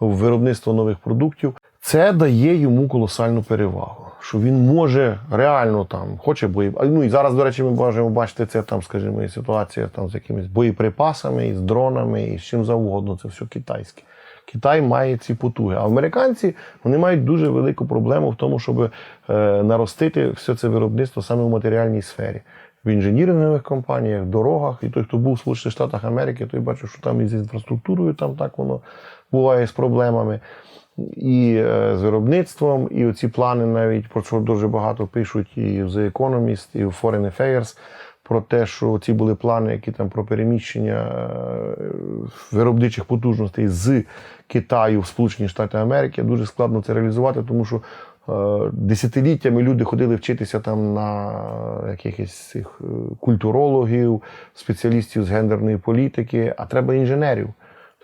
в виробництво нових продуктів. Це дає йому колосальну перевагу. Що він може реально там хоче бої. Ну і зараз, до речі, ми можемо бачити це там, скажімо, ситуація там з якимись боєприпасами, і з дронами, і з чим завгодно. Це все китайське. Китай має ці потуги. А американці вони мають дуже велику проблему в тому, щоб е, наростити все це виробництво саме в матеріальній сфері. В інженірингових компаніях, дорогах. І той, хто був в Сполучених Штатах Америки, той бачив, що там і з інфраструктурою там так воно буває з проблемами. І е, з виробництвом, і оці плани навіть про що дуже багато пишуть і в The Economist, і в Foreign Affairs, про те, що ці були плани, які там про переміщення е, виробничих потужностей з Китаю в Сполучені Штати Америки. Дуже складно це реалізувати, тому що десятиліттями люди ходили вчитися там на якихось цих е, культурологів, спеціалістів з гендерної політики, а треба інженерів.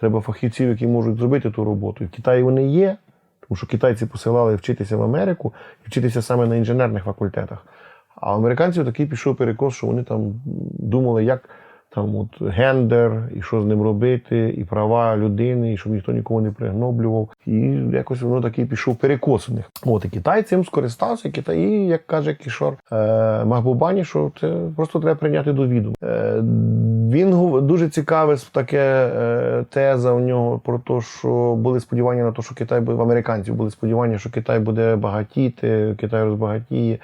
Треба фахівців, які можуть зробити ту роботу. І в Китаї вони є, тому що китайці посилали вчитися в Америку і вчитися саме на інженерних факультетах. А американців такий пішов перекос, що вони там думали, як там от гендер, і що з ним робити, і права людини, і щоб ніхто нікого не пригноблював. І якось воно такий пішов перекос у них. От і Китай цим скористався. Китай, і, як каже Кішор е, Махбубані, що це просто треба прийняти до відома. Е, він дуже цікаве таке е, теза у нього про те, що були сподівання на те, що Китай в американців були сподівання, що Китай буде багатіти, Китай розбагатіє.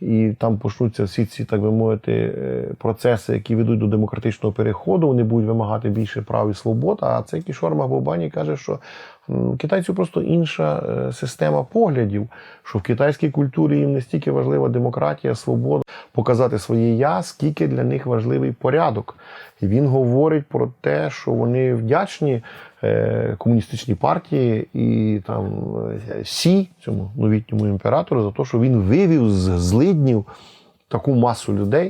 І там почнуться всі ці, так би мовити, е, процеси, які ведуть до демократичного переходу. Вони будуть вимагати більше прав і свобод. А цей кішор Махбубані каже, що м, китайців просто інша е, система поглядів, що в китайській культурі їм не стільки важлива демократія, свобода, показати своє я, скільки для них важливий порядок. І він говорить про те, що вони вдячні е, комуністичній партії і там е, Сі, цьому новітньому імператору, за те, що він вивів з злиднів таку масу людей.